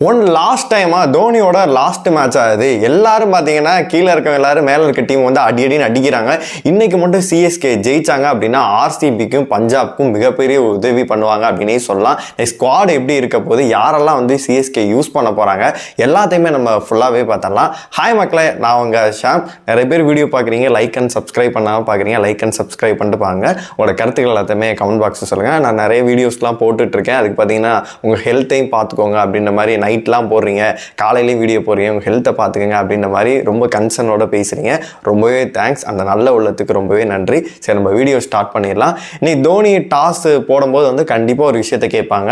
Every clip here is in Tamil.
ஒன் லாஸ்ட் டைமாக தோனியோட லாஸ்ட் மேட்ச் ஆகுது. எல்லாரும் பார்த்தீங்கன்னா கீழே இருக்கவங்க எல்லாரும் மேலே இருக்க டீம் வந்து அடி அடின்னு அடிக்கிறாங்க. இன்னைக்கு மட்டும் சிஎஸ்கே ஜெயிச்சாங்க அப்படின்னா ஆர்சிபிக்கும் பஞ்சாப்க்கும் மிகப்பெரிய உதவி பண்ணுவாங்க அப்படின்னே சொல்லலாம். ஸ்குவாட் எப்படி இருக்க போது யாரெல்லாம் வந்து சிஎஸ்கே யூஸ் பண்ண போகிறாங்க எல்லாத்தையுமே நம்ம ஃபுல்லாகவே பார்த்தரலாம் ஹாய் மக்களே நான் உங்கள் ஷாம். நிறைய பேர் வீடியோ பார்க்குறீங்க லைக் அண்ட் சப்ஸ்கிரைப் பண்ணாமல் பார்க்குறீங்க லைக் அண்ட் சப்ஸ்கிரைப் பண்ணிட்டு பாருங்க உங்களோட கருத்துக்கள் எல்லாத்தையுமே கமெண்ட் பாக்ஸில் சொல்லுங்கள் நான் நிறைய வீடியோஸ்லாம் போட்டுட்ருக்கேன் அதுக்கு பார்த்தீங்கன்னா உங்கள் ஹெல்த்தையும் பார்த்துக்கோங்க அப்படின்ற மாதிரி நைட்லாம் போடுறீங்க காலையிலையும் வீடியோ போடுறீங்க உங்கள் ஹெல்த்தை பார்த்துக்கோங்க அப்படின்ற மாதிரி ரொம்ப கன்சர்னோட பேசுகிறீங்க ரொம்பவே தேங்க்ஸ் அந்த நல்ல உள்ளத்துக்கு ரொம்பவே நன்றி. சரி நம்ம வீடியோ ஸ்டார்ட் பண்ணிடலாம். இன்னைக்கு தோனி டாஸ் போடும்போது வந்து கண்டிப்பாக ஒரு விஷயத்தை கேட்பாங்க.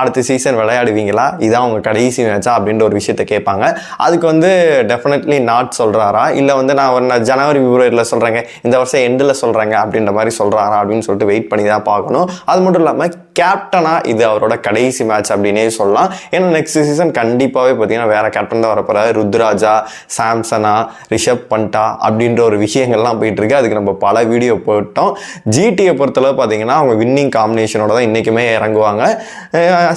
அடுத்த சீசன் விளையாடுவீங்களா? இதான் உங்கள் கடைசி மேட்சா அப்படின்ற ஒரு விஷயத்தை கேட்பாங்க. அதுக்கு வந்து டெஃபினெட்லி நாட் சொல்கிறாரா இல்லை வந்து நான் ஒரு நான் ஜனவரி பிப்ரவரியில் சொல்கிறேங்க இந்த வருஷம் எண்டில் சொல்கிறேங்க அப்படின்ற மாதிரி சொல்கிறாரா அப்படின்னு சொல்லிட்டு வெயிட் பண்ணி தான் பார்க்கணும். அது மட்டும் இல்லாமல் கேப்டனாக இது அவரோட கடைசி மேட்ச் அப்படின்னே சொல்லலாம். ஏன்னா நெக்ஸ்ட் சீசன் கண்டிப்பாகவே பார்த்தீங்கன்னா வேற கேப்டன் தான் வரப்போறாரு. ருத்ராஜா சாம்சனா ரிஷப் பண்டா அப்படின்ற ஒரு விஷயங்கள்லாம் போயிட்டு இருக்கு அதுக்கு நம்ம பல வீடியோ போட்டோம். ஜிடியை பொறுத்தளவு பார்த்தீங்கன்னா அவங்க வின்னிங் காம்பினேஷனோட தான் இன்றைக்குமே இறங்குவாங்க.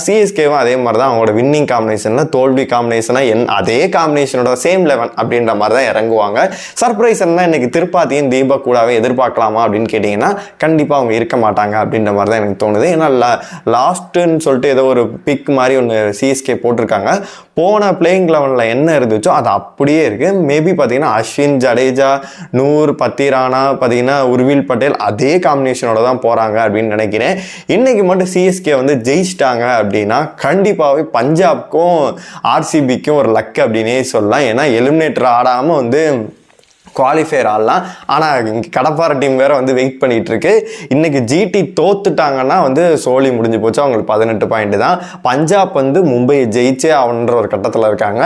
சிஎஸ்கேவும் அதே மாதிரி தான் அவங்களோட வின்னிங் காம்பினேஷனில் தோல்வி காம்பினேஷனாக என் அதே காம்பினேஷனோட சேம் லெவன் அப்படின்ற மாதிரி தான் இறங்குவாங்க. சர்ப்ரைஸ் என்ன இன்றைக்கி திருப்பாத்தியும் தீபக் கூடாவே எதிர்பார்க்கலாமா அப்படின்னு கேட்டிங்கன்னா கண்டிப்பாக அவங்க இருக்க மாட்டாங்க அப்படின்ற மாதிரி தான் எனக்கு தோணுது. ஏன்னா லாஸ்ட்டுன்னு சொல்லிட்டு ஏதோ ஒரு பிக் மாதிரி ஒன்று சிஎஸ்கே போட்டிருக்காங்க. போன பிளேயிங் லெவனில் என்ன இருந்துச்சோ அது அப்படியே இருக்குது மேபி பார்த்தீங்கன்னா அஸ்வின் ஜடேஜா நூர் பத்திரானா பார்த்தீங்கன்னா உர்வில் பட்டேல் அதே காம்பினேஷனோட தான் போகிறாங்க அப்படின்னு நினைக்கிறேன். இன்றைக்கி மட்டும் சிஎஸ்கே வந்து ஜெயிச்சிட்டாங்க அப்படின்னா கண்டிப்பாகவே பஞ்சாப்க்கும் ஆர்சிபிக்கும் ஒரு லக் அப்படின்னே சொல்லலாம். ஏன்னா எலிமினேட்டர் ஆடாமல் வந்து குவாலிஃபையர் ஆடலாம் ஆனால் இங்கே கடப்பாறை டீம் வேற வந்து வெயிட் பண்ணிட்டு இருக்கு இன்னைக்கு ஜிடி தோத்துட்டாங்கன்னா வந்து சோலி முடிஞ்சு போச்சு. அவங்களுக்கு பதினெட்டு பாயிண்ட் தான். பஞ்சாப் வந்து மும்பையை ஜெயிச்சே ஆகணுன்ற ஒரு கட்டத்தில் இருக்காங்க.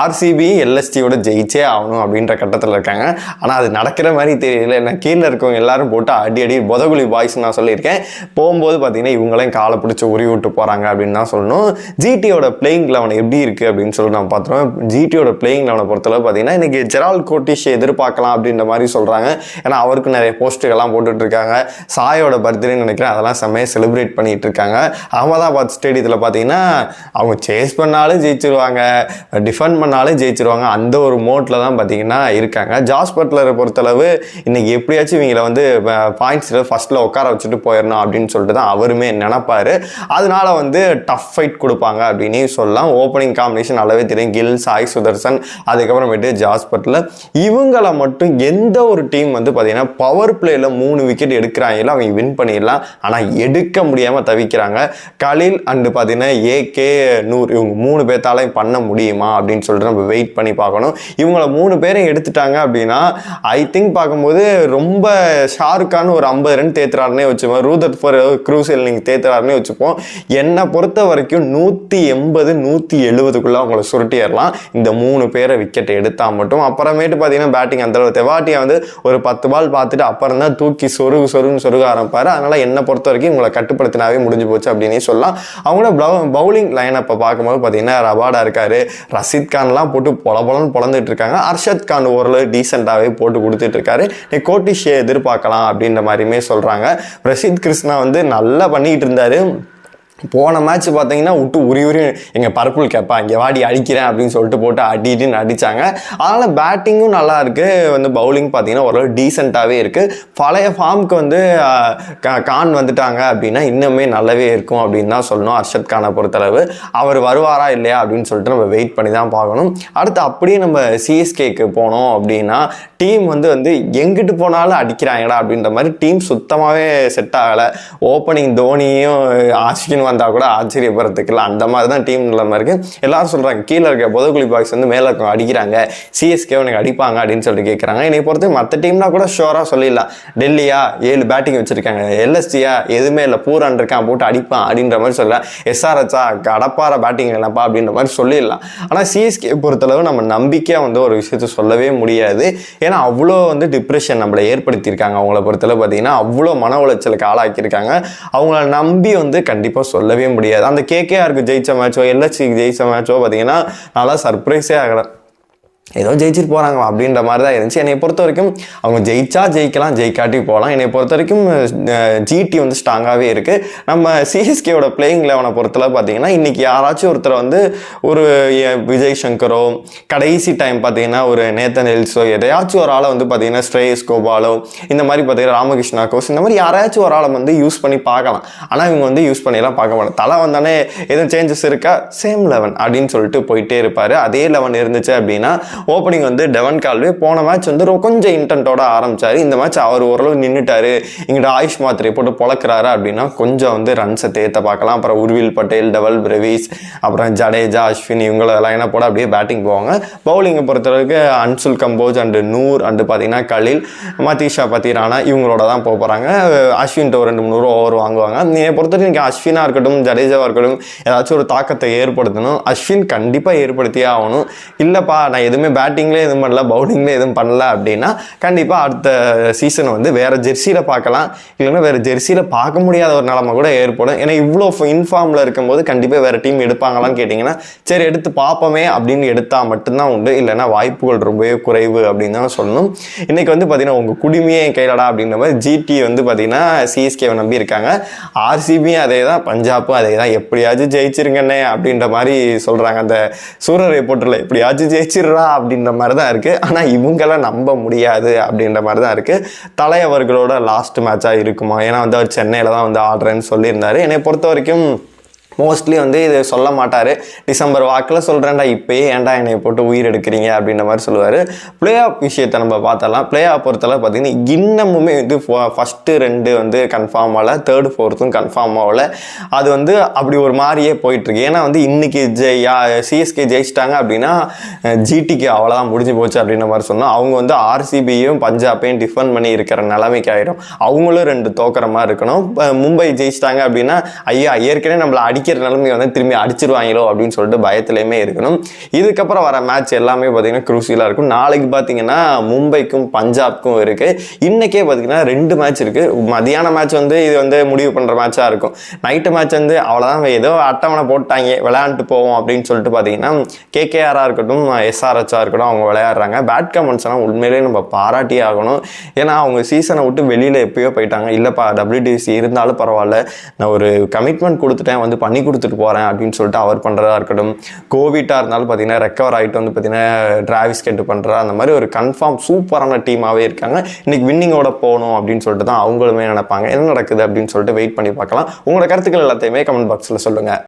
ஆர்சிபி எல்எஸ்டியோட ஜெயிச்சே ஆகணும் அப்படின்ற கட்டத்தில் இருக்காங்க. ஆனால் அது நடக்கிற மாதிரி தெரியல. என்ன கீழே இருக்கவங்க எல்லாரும் போட்டு அடி அடி பொதகுலி பாய்ஸ் நான் சொல்லியிருக்கேன். போகும்போது பார்த்தீங்கன்னா இவங்களையும் காலை பிடிச்சி உரி விட்டு போகிறாங்க அப்படின்னு தான் சொல்லணும். ஜிடியோட பிளேயிங் லெவன் எப்படி இருக்குது அப்படின்னு சொல்லி நான் பார்த்துருவோம். ஜிடியோட பிளேயிங் லெவனை பொறுத்தளவு பார்த்தீங்கன்னா இன்னைக்கு ஜெரால் கோட்டிஷ் பார்க்கலாம் அப்படின்ற மாதிரி சொல்கிறாங்க ஏன்னா அவருக்கு நிறைய போஸ்ட்டுகள்லாம் போட்டுட்ருக்காங்க சாயோட பர்த்டேன்னு நினைக்கிறேன். அதெல்லாம் செம்மையாக செலிப்ரேட் பண்ணிகிட்டு இருக்காங்க. அகமதாபாத் ஸ்டேடியத்தில் பார்த்தீங்கன்னா அவங்க சேஸ் பண்ணாலும் ஜெயிச்சிருவாங்க. டிஃபெண்ட் பண்ணாலும் ஜெயிச்சிருவாங்க. அந்த ஒரு மோட்டில் தான் பார்த்தீங்கன்னா இருக்காங்க. ஜாஸ் பட்லரை பொறுத்தளவு இன்றைக்கி எப்படியாச்சும் இவங்களை வந்து பாயிண்ட்ஸில் ஃபஸ்ட்டில் உட்கார வச்சுட்டு போயிடணும் அப்படின்னு சொல்லிட்டு தான் அவருமே நினப்பார். அதனால வந்து டஃப் ஃபைட் கொடுப்பாங்க அப்படின்னே சொல்லலாம். ஓப்பனிங் காம்பினேஷன் நல்லாவே தெரியும். கில் சாய் சுதர்சன் அதுக்கப்புறமேட்டு ஜாஸ் பட்லர் இவங்களை மட்டும் எந்த ஒரு டீம் வந்து பார்த்தீங்கன்னா பவர் பிளேயில் மூணு விக்கெட் எடுக்கிறாங்களோ அவங்க வின் பண்ணிடலாம். ஆனால் எடுக்க முடியாமல் தவிக்கிறாங்க. கலில் அண்டு பார்த்தீங்கன்னா ஏகே நூறு இவங்க மூணு பேர்த்தாலையும் பண்ண முடியுமா அப்படின்னு சொல்லிட்டு நம்ம வெயிட் பண்ணி பார்க்கணும். இவங்கள மூணு பேரையும் எடுத்துட்டாங்க அப்படின்னா ஐ திங்க் பார்க்கும்போது ரொம்ப ஷாருக்கான ஒரு ஐம்பது ரன் தேத்துறாருனே வச்சுப்போம். ரூதர் ஃபார் க்ரூசில் நீங்கள் தேத்துறாருனே வச்சுப்போம். என்னை பொறுத்த வரைக்கும் நூற்றி எண்பது நூற்றி எழுபதுக்குள்ளே அவங்கள சுருட்டிடலாம். இந்த மூணு பேரை விக்கெட் எடுத்தால் மட்டும். அப்புறமேட்டு பார்த்தீங்கன்னா பேட்டிங் அந்தளவு தெவாட்டியை வந்து ஒரு பத்து பால் பார்த்துட்டு அப்புறம் தான் தூக்கி சொருகு சொருகுன்னு சொருக ஆரம்பிப்பார். அதனால் என்னை பொறுத்த வரைக்கும் உங்களை கட்டுப்படுத்தினாவே முடிஞ்சு போச்சு அப்படின்னே சொல்லலாம். அவங்களோட பவுலிங் லைன் அப்போ பார்க்கும்போது பார்த்தீங்கன்னா ரபாடா இருக்கார் ரஷீத் கான்லாம் போட்டு பொல பொலன்னு பொழந்துட்டு இருக்காங்க. அர்ஷத் கான் ஓரளவு டீசெண்டாகவே போட்டு கொடுத்துட்டு இருக்காரு. நீ கோட்டிஷே எதிர்பார்க்கலாம் அப்படின்ற மாதிரியுமே சொல்கிறாங்க ரஷீத் கிருஷ்ணா வந்து நல்லா பண்ணிக்கிட்டு இருந்தார். போன மேட்ச் பார்த்தீங்கன்னா விட்டு உரி உரி எங்கள் பர்பிள் கேப்பா இங்கே வாடி அடிக்கிறேன் அப்படின்னு சொல்லிட்டு போட்டு அடிட்டுன்னு அடித்தாங்க அதனால் பேட்டிங்கும் நல்லா இருக்குது வந்து பவுலிங் பார்த்தீங்கன்னா ஓரளவு டீசெண்டாகவே இருக்குது பழைய ஃபார்முக்கு வந்து கா- கான் வந்துட்டாங்க அப்படின்னா இன்னுமே நல்லாவே இருக்கும் அப்படின்னு தான் சொல்லணும். அர்ஷத் கானை பொறுத்தளவு. அவர் வருவாரா இல்லையா அப்படின்னு சொல்லிட்டு நம்ம வெயிட் பண்ணி தான் பார்க்கணும். அடுத்து அப்படியே நம்ம சிஎஸ்கேக்கு போனோம் அப்படின்னா டீம் வந்து வந்து எங்கிட்டு போனாலும் அடிக்கிறாங்கடா அப்படின்ற மாதிரி டீம் சுத்தமாகவே செட் ஆகலை. ஓப்பனிங் தோனியும் ஆஸ்வின் வந்தால் கூட ஆச்சரியப்படுறதுக்கு இல்லை அந்த மாதிரி தான் டீம் நிலைமை இருக்குது எல்லாரும் சொல்கிறாங்க கீழே இருக்க பொதுக்குழி பாய்ஸ் வந்து மேலே இருக்க அடிக்கிறாங்க. சிஎஸ்கே உனக்கு அடிப்பாங்க அப்படின்னு சொல்லிட்டு கேட்குறாங்க என்னை பொறுத்து மற்ற டீம்னா கூட ஷோராக சொல்லிடலாம். டெல்லியா ஏழு பேட்டிங் வச்சுருக்காங்க. எல்எஸ்டியா எதுவுமே இல்லை. பூரான் இருக்கான் போட்டு அடிப்பான் அப்படின்ற மாதிரி சொல்லலாம் எஸ்ஆர்ஹெச்சா கடப்பார பேட்டிங் இல்லைப்பா அப்படின்ற மாதிரி சொல்லிடலாம். ஆனால் சிஎஸ்கே பொறுத்தளவு நம்ம நம்பிக்கையாக வந்து ஒரு விஷயத்த சொல்லவே முடியாது. ஏன்னா அவ்வளோ வந்து டிப்ரெஷன் நம்மளை ஏற்படுத்தியிருக்காங்க. அவங்கள பொறுத்தளவு பார்த்தீங்கன்னா அவ்வளோ மன உளைச்சலுக்கு ஆளாக்கியிருக்காங்க. அவங்கள நம்பி வந்து கண்டிப்பாக சொல்லவே முடியாது. அந்த கேகேஆருக்கு ஜெயிச்ச மேட்சோ எல்எஸ்சிக்கு ஜெயிச்ச மேட்சோ பார்த்தீங்கன்னா நல்லா சர்ப்ரைஸே ஆகலை. ஏதோ ஜெயிச்சிட்டு போகிறாங்க அப்படின்ற மாதிரி தான் இருந்துச்சு. என்னை பொறுத்த வரைக்கும் அவங்க ஜெயிச்சா ஜெயிக்கலாம் ஜெயிக்காட்டி போகலாம். என்னை பொறுத்த வரைக்கும் ஜிடி வந்து ஸ்ட்ராங்காகவே இருக்குது நம்ம சிஎஸ்கேவோட பிளேயிங் லெவனை பொறுத்தளவு பார்த்தீங்கன்னா இன்றைக்கி யாராச்சும் ஒருத்தர் வந்து ஒரு விஜய் சங்கரோ கடைசி டைம் பார்த்தீங்கன்னா ஒரு நேத்தன் எல்ஸோ எதையாச்சும் ஒரு ஆளை வந்து பார்த்தீங்கன்னா ஸ்ரேயஸ் கோபாலோ இந்த மாதிரி பார்த்தீங்கன்னா ராமகிருஷ்ணா கோஸ் இந்த மாதிரி யாராச்சும் ஒரு ஆளை வந்து யூஸ் பண்ணி பார்க்கலாம். ஆனால் இவங்க வந்து யூஸ் பண்ணிலாம் பார்க்க மாட்டாங்க. தலை வந்தானே எதுவும் சேஞ்சஸ் இருக்கா? சேம் லெவன் அப்படின்னு சொல்லிட்டு போயிட்டே இருப்பார். அதே லெவன் இருந்துச்சு அப்படின்னா ஓப்பனிங் வந்து டெவன் கால்வே போன மேட்ச் வந்து கொஞ்சம் இன்டென்ட்டோட ஆரம்பித்தார் இந்த மேட்ச் அவர் ஓரளவு நின்றுட்டாரு இங்கிட்ட ஆயுஷ் மாத்திரை போட்டு பொழக்கிறாரு அப்படின்னா கொஞ்சம் வந்து ரன்ஸை தேர்த்த பார்க்கலாம். அப்புறம் உர்வில் பட்டேல் டவல் பிரவீஸ் அப்புறம் ஜடேஜா அஸ்வின் இவங்கள என்ன போட அப்படியே பேட்டிங் போவாங்க. பவுலிங்கை பொறுத்தளவுக்கு அன்சுல் கம்போஜ் அண்டு நூர் அண்டு பார்த்தீங்கன்னா கலில் மதீஷா பத்திரானா இவங்களோட தான் போக போகிறாங்க அஸ்வின்ட்ட ஒரு ரெண்டு மூணு ஓவர் வாங்குவாங்க. என்னை பொறுத்தவரைக்கும் இங்கே அஸ்வினாக இருக்கட்டும் ஜடேஜாவாக இருக்கட்டும் ஏதாச்சும் ஒரு தாக்கத்தை ஏற்படுத்தணும். அஸ்வின் கண்டிப்பாக ஏற்படுத்தியே ஆகணும். இல்லைப்பா நான் எதுவுமே பேட்டிங்லேயே எதுவும் பண்ணல பவுலிங்லேயே எதுவும் பண்ணல அப்படின்னா கண்டிப்பாக அடுத்த சீசனை வந்து வேறு ஜெர்சியில் பார்க்கலாம். இல்லைன்னா வேறு ஜெர்சியில் பார்க்க முடியாத ஒரு நிலமை கூட ஏற்படும். ஏன்னா இவ்வளோ இன்ஃபார்மில் இருக்கும்போது கண்டிப்பாக வேறு டீம் எடுப்பாங்களான்னு கேட்டிங்கன்னா சரி எடுத்து பார்ப்போமே அப்படின்னு எடுத்தால் மட்டும்தான் உண்டு. இல்லைன்னா வாய்ப்புகள் ரொம்பவே குறைவு அப்படின்னு தான் சொல்லணும். இன்றைக்கி வந்து பார்த்தீங்கன்னா உங்கள் குடிமையே கையிலடா அப்படின்ற மாதிரி ஜிடி வந்து பார்த்தீங்கன்னா சிஎஸ்கேவை நம்பி இருக்காங்க. ஆர்சிபியும் அதே தான் பஞ்சாப்பும் அதே தான் எப்படியாச்சும் ஜெயிச்சிருங்கண்ணே அப்படின்ற மாதிரி சொல்கிறாங்க அந்த சூரிய ரிப்போர்ட்டரில் எப்படியாச்சும் ஜெயிச்சிடுறா அப்படின்ற மாதிரி தான் இருக்குது ஆனால் இவங்களாம் நம்ப முடியாது அப்படின்ற மாதிரி தான் இருக்குது தலை அவர்களோட லாஸ்ட் மேட்சாக இருக்குமா? ஏன்னா வந்து அவர் சென்னையில் தான் வந்து ஆடுறேன்னு சொல்லியிருந்தார். என்னை பொறுத்த வரைக்கும் மோஸ்ட்லி வந்து இது சொல்ல மாட்டார். டிசம்பர் வாக்கில் சொல்கிறேன்டா இப்போயே ஏன்டா என்னை போட்டு உயிர் எடுக்கிறீங்க அப்படின்ற மாதிரி சொல்லுவார். பிளே ஆஃப் விஷயத்தை நம்ம பார்த்தலாம் பிளே ஆஃப் பொறுத்தளவு பார்த்தீங்கன்னா இன்னமுமே வந்து ஃபஸ்ட்டு ரெண்டு வந்து கன்ஃபார்ம் ஆகலை. தேர்டு ஃபோர்த்தும் கன்ஃபார்ம் ஆகலை. அது வந்து அப்படி ஒரு மாதிரியே போயிட்டுருக்கு. ஏன்னா வந்து இன்றைக்கி ஜெய் சிஎஸ்கே ஜெயிச்சிட்டாங்க அப்படின்னா ஜிடிக்கு அவ்வளோதான் முடிஞ்சு போச்சு அப்படின்ற மாதிரி சொன்னால் அவங்க வந்து ஆர்சிபியும் பஞ்சாபையும் டிஃபன் பண்ணி இருக்கிற நிலைமைக்கு ஆயிடும் அவங்களும் ரெண்டு தோக்கிற மாதிரி இருக்கணும். மும்பை ஜெயிச்சிட்டாங்க அப்படின்னா ஐயா ஏற்கனவே நம்மளை அடிக்க அடிக்கிற நிலைமை வந்து திரும்பி அடிச்சிருவாங்களோ அப்படின்னு சொல்லிட்டு பயத்துலையுமே இருக்கணும். இதுக்கப்புறம் வர மேட்ச் எல்லாமே பார்த்தீங்கன்னா குரூசியலாக இருக்கும். நாளைக்கு பார்த்தீங்கன்னா மும்பைக்கும் பஞ்சாப்க்கும் இருக்குது இன்னைக்கே பார்த்தீங்கன்னா ரெண்டு மேட்ச் இருக்குது மதியான மேட்ச் வந்து இது வந்து முடிவு பண்ணுற மேட்சாக இருக்கும். நைட்டு மேட்ச் வந்து அவ்வளோதான் ஏதோ அட்டவணை போட்டாங்க விளையாண்டு போவோம் அப்படின்னு சொல்லிட்டு பார்த்தீங்கன்னா கேகேஆராக இருக்கட்டும் எஸ்ஆர்ஹெச்சாக இருக்கட்டும் அவங்க விளையாடுறாங்க. பேட் கமெண்ட்ஸ் எல்லாம் உண்மையிலேயே நம்ம பாராட்டியே ஆகணும். ஏன்னா அவங்க சீசனை விட்டு வெளியில் எப்பயோ போயிட்டாங்க. இல்லைப்பா டபிள்யூடிசி இருந்தாலும் பரவாயில்ல. நான் ஒரு கமிட்மெண்ட் கொடுத்துட்டேன். வந்து பண்ணி கொடுத்துட்டு போகிறேன் அப்படின்னு சொல்லிட்டு அவர் பண்ணுறதா இருக்கட்டும். கோவிட்டாக இருந்தாலும் பார்த்தீங்கன்னா ரெக்கவர் ஆகிட்டு வந்து பார்த்தீங்கன்னா டிராவிஸ் கெட்டு பண்ணுறா அந்த மாதிரி ஒரு கன்ஃபார்ம் சூப்பரான டீமாகவே இருக்காங்க. இன்றைக்கி வின்னிங்கோட போகணும் அப்படின்னு சொல்லிட்டு தான் அவங்களுமே நினைப்பாங்க. என்ன நடக்குது அப்படின்னு சொல்லிட்டு வெயிட் பண்ணி பார்க்கலாம். உங்களோட கருத்துக்கள் எல்லாத்தையுமே கமெண்ட் பாக்ஸில் சொல்லுங்கள்